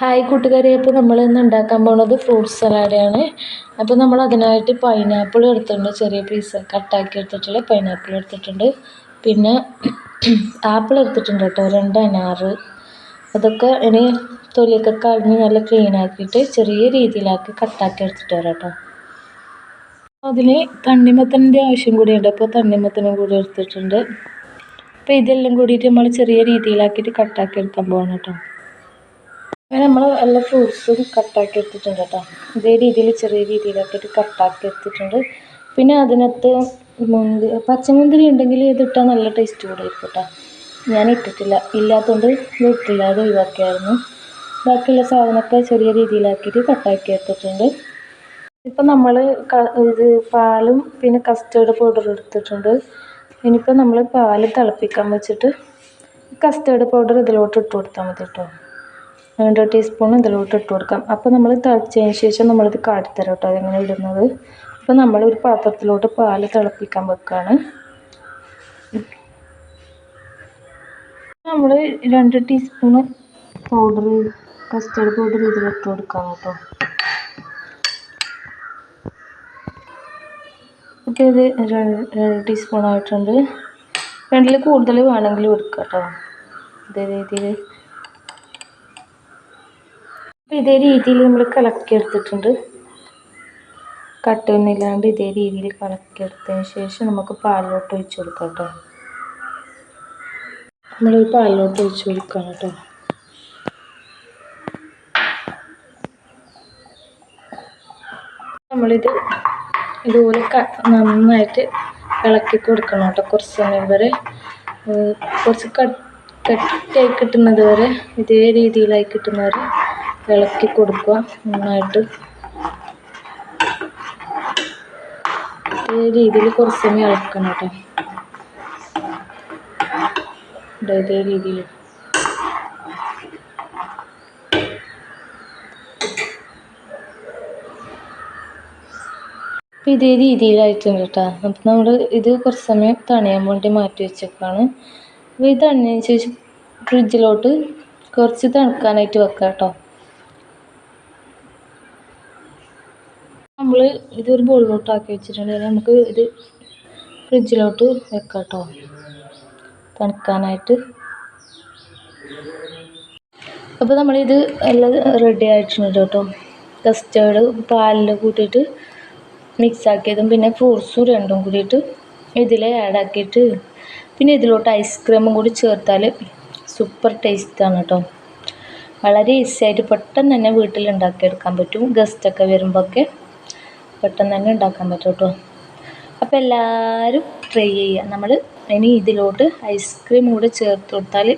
Hi കൂട്ടുകാരെ. അപ്പോൾ നമ്മൾ ഇന്ന് ഉണ്ടാക്കാൻ പോകുന്നത് ഫ്രൂട്ട് സലാഡാണ് അപ്പോൾ നമ്മൾ അതിനായിട്ട് പൈനാപ്പിൾ എടുത്തിട്ടുണ്ട്. ചെറിയ പീസ് കട്ടാക്കി എടുത്തിട്ടുള്ള പൈനാപ്പിൾ എടുത്തിട്ടുണ്ട്. പിന്നെ ആപ്പിൾ എടുത്തിട്ടുണ്ട് കേട്ടോ. രണ്ട് അനാറ്. അതൊക്കെ ഇനി തൊലിയൊക്കെ കളഞ്ഞ് നല്ല ക്ലീൻ ആക്കിയിട്ട് ചെറിയ രീതിയിലാക്കി കട്ടാക്കി എടുത്തിട്ട് വരാം കേട്ടോ. അതിൽ തണ്ണിമത്തന്റെ ആവശ്യം കൂടിയുണ്ട്. അപ്പോൾ തണ്ണിമത്തനും കൂടി എടുത്തിട്ടുണ്ട്. അപ്പോൾ ഇതെല്ലാം കൂടിയിട്ട് നമ്മൾ ചെറിയ രീതിയിലാക്കിയിട്ട് കട്ടാക്കി എടുക്കാൻ പോകണം കേട്ടോ. അങ്ങനെ നമ്മൾ എല്ലാ ഫ്രൂട്ട്സും കട്ടാക്കി എടുത്തിട്ടുണ്ട് കേട്ടോ ഇതേ രീതിയിൽ ചെറിയ രീതിയിലാക്കിയിട്ട് കട്ടാക്കി എടുത്തിട്ടുണ്ട്. പിന്നെ അതിനകത്ത് മുന്തിരി പച്ചമുന്തിരി ഉണ്ടെങ്കിൽ ഇതിട്ടാൽ നല്ല ടേസ്റ്റ് കൂടെ ആയിരിക്കും കേട്ടോ ഞാൻ ഇട്ടിട്ടില്ല. ഇല്ലാത്തതുകൊണ്ട് ഇത് ഇട്ടില്ല അത് ഒഴിവാക്കിയായിരുന്നു. ബാക്കിയുള്ള സാധനമൊക്കെ ചെറിയ രീതിയിലാക്കിയിട്ട് കട്ടാക്കി എടുത്തിട്ടുണ്ട്. ഇപ്പം നമ്മൾ ഇത് പാലും പിന്നെ കസ്റ്റേർഡ് പൗഡർ എടുത്തിട്ടുണ്ട്. ഇനിയിപ്പോൾ നമ്മൾ പാൽ തിളപ്പിക്കാൻ വെച്ചിട്ട് കസ്റ്റേർഡ് പൗഡർ ഇതിലോട്ട് ഇട്ട് കൊടുത്താൽ മതി കേട്ടോ രണ്ട് ടീസ്പൂൺ ഇതിലോട്ട് ഇട്ട് കൊടുക്കാം. അപ്പോൾ നമ്മൾ തിളച്ചതിന് ശേഷം നമ്മളിത് കാട്ടിത്തരാം കേട്ടോ അതെങ്ങനെ ഇടുന്നത്. അപ്പോൾ നമ്മൾ ഒരു പാത്രത്തിലോട്ട് പാൽ തിളപ്പിക്കാൻ വെക്കുകയാണ് നമ്മൾ രണ്ട് ടീസ്പൂണ് പൗഡർ കസ്റ്റർഡ് പൗഡർ ഇതിലിട്ട് കൊടുക്കാം കേട്ടോ ഓക്കെ ഇത് രണ്ട് ടീസ്പൂൺ ആയിട്ടുണ്ട്. രണ്ടിൽ കൂടുതൽ വേണമെങ്കിൽ എടുക്കാം കേട്ടോ ഇതേ രീതിയിൽ ഇതേ രീതിയിൽ നമ്മൾ കലക്കി എടുത്തിട്ടുണ്ട് കട്ടുന്നില്ലാണ്ട് ഇതേ രീതിയിൽ കലക്കി എടുത്തതിന് ശേഷം നമുക്ക് പാലിലോട്ട് ഒഴിച്ച് കൊടുക്കാം കേട്ടോ. നമ്മൾ ഈ പാലിലോട്ട് ഒഴിച്ച് കൊടുക്കാം കേട്ടോ. നമ്മളിത് ഇതുപോലെ നന്നായിട്ട് ഇളക്കി കൊടുക്കണം കേട്ടോ കുറച്ച് സമയം വരെ. കുറച്ച് കട്ടിയായി കിട്ടുന്നത് വരെ ഇതേ രീതിയിലായി കിട്ടുന്നവരെ ഇളക്കി കൊടുക്കുക നന്നായിട്ട്. ഈ രീതിയിൽ കുറച്ച് സമയം ഇളക്കണം കേട്ടോ. ഇതേ രീതിയിൽ. ഇതേ രീതിയിലായിട്ടുണ്ട് കേട്ടോ. അപ്പം നമ്മൾ ഇത് കുറച്ച് സമയം തണിയാൻ വേണ്ടി മാറ്റി വെച്ചേക്കാണ്. അപ്പോൾ ഇത് തണിഞ്ഞതിന് ശേഷം ഫ്രിഡ്ജിലോട്ട് കുറച്ച് തണുക്കാനായിട്ട് വെക്കാം കേട്ടോ. നമ്മൾ ഇതൊരു ബോളിലോട്ട് ആക്കി വെച്ചിട്ടുണ്ട്. നമുക്ക് ഇത് ഫ്രിഡ്ജിലോട്ട് വെക്കാം കേട്ടോ തണുക്കാനായിട്ട്. അപ്പോൾ നമ്മളിത് എല്ലാം റെഡി ആയിട്ടുണ്ട് കേട്ടോ. കസ്റ്റേർഡ് പാലിൽ കൂട്ടിയിട്ട് മിക്സ് ആക്കിയതും പിന്നെ ഫ്രൂട്ട്സും രണ്ടും കൂടിയിട്ട് ഇതിൽ ആഡാക്കിയിട്ട് പിന്നെ ഇതിലോട്ട് ഐസ്ക്രീമും കൂടി ചേർത്താൽ സൂപ്പർ ടേസ്റ്റാണ് കേട്ടോ. വളരെ ഈസി ആയിട്ട് പെട്ടെന്ന് തന്നെ വീട്ടിൽ ഉണ്ടാക്കിയെടുക്കാൻ പറ്റും. ഗസ്റ്റൊക്കെ വരുമ്പോഴൊക്കെ പെട്ടെന്ന് തന്നെ ഉണ്ടാക്കാൻ പറ്റും കേട്ടോ. അപ്പോൾ എല്ലാവരും ട്രൈ ചെയ്യുക. നമ്മൾ ഇനി ഇതിലോട്ട് ഐസ്ക്രീം കൂടെ ചേർത്ത് കൊടുത്താൽ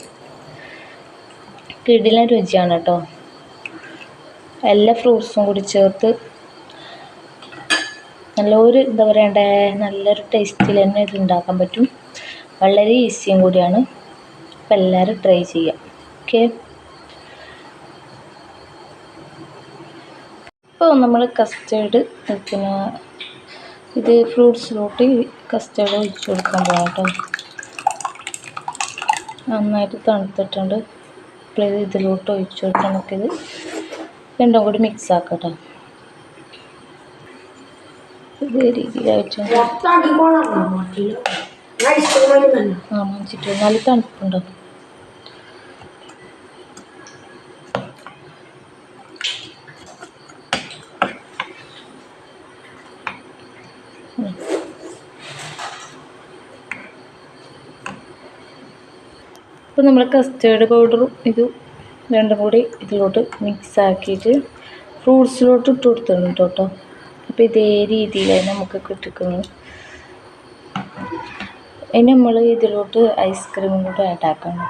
കിടിലൻ രുചിയാണ് കേട്ടോ. എല്ലാ ഫ്രൂട്ട്സും കൂടി ചേർത്ത് നല്ലൊരു എന്താ പറയണ്ടേ നല്ലൊരു ടേസ്റ്റിൽ തന്നെ ഇത് ഉണ്ടാക്കാൻ പറ്റും. വളരെ ഈസിയും കൂടിയാണ്. അപ്പം എല്ലാവരും ട്രൈ ചെയ്യുക. ഓക്കെ ഇപ്പോൾ നമ്മൾ കസ്റ്റേർഡ് പിന്നെ ഇത് ഫ്രൂട്ട്സിലോട്ട് കസ്റ്റേർഡ് ഒഴിച്ചു കൊടുക്കാൻ പോകാം കേട്ടോ നന്നായിട്ട് തണുത്തിട്ടുണ്ട്. അപ്പോൾ ഇത് ഇതിലോട്ട് ഒഴിച്ചു കൊടുക്കാം നമുക്കിത് രണ്ടും കൂടി മിക്സ് ആക്കട്ടോ. കേട്ടോ ഇതേ രീതിയിലായിട്ടുണ്ട് ആ മഞ്ചിട്ട് നല്ല തണുപ്പുണ്ടോ? അപ്പോൾ നമ്മൾ കസ്റ്റേർഡ് പൗഡറും ഇതും രണ്ടും കൂടി ഇതിലോട്ട് മിക്സ് ആക്കിയിട്ട് ഫ്രൂട്ട്സിലോട്ട് ഇട്ട് കൊടുത്തിട്ടുണ്ട് കേട്ടോ അപ്പോൾ ഇതേ രീതിയിലാണ് നമുക്ക് കിട്ടിക്കുന്നത്. ഇനി നമ്മൾ ഇതിലോട്ട് ഐസ്ക്രീമും കൂടെ ആഡ് ആക്കണം.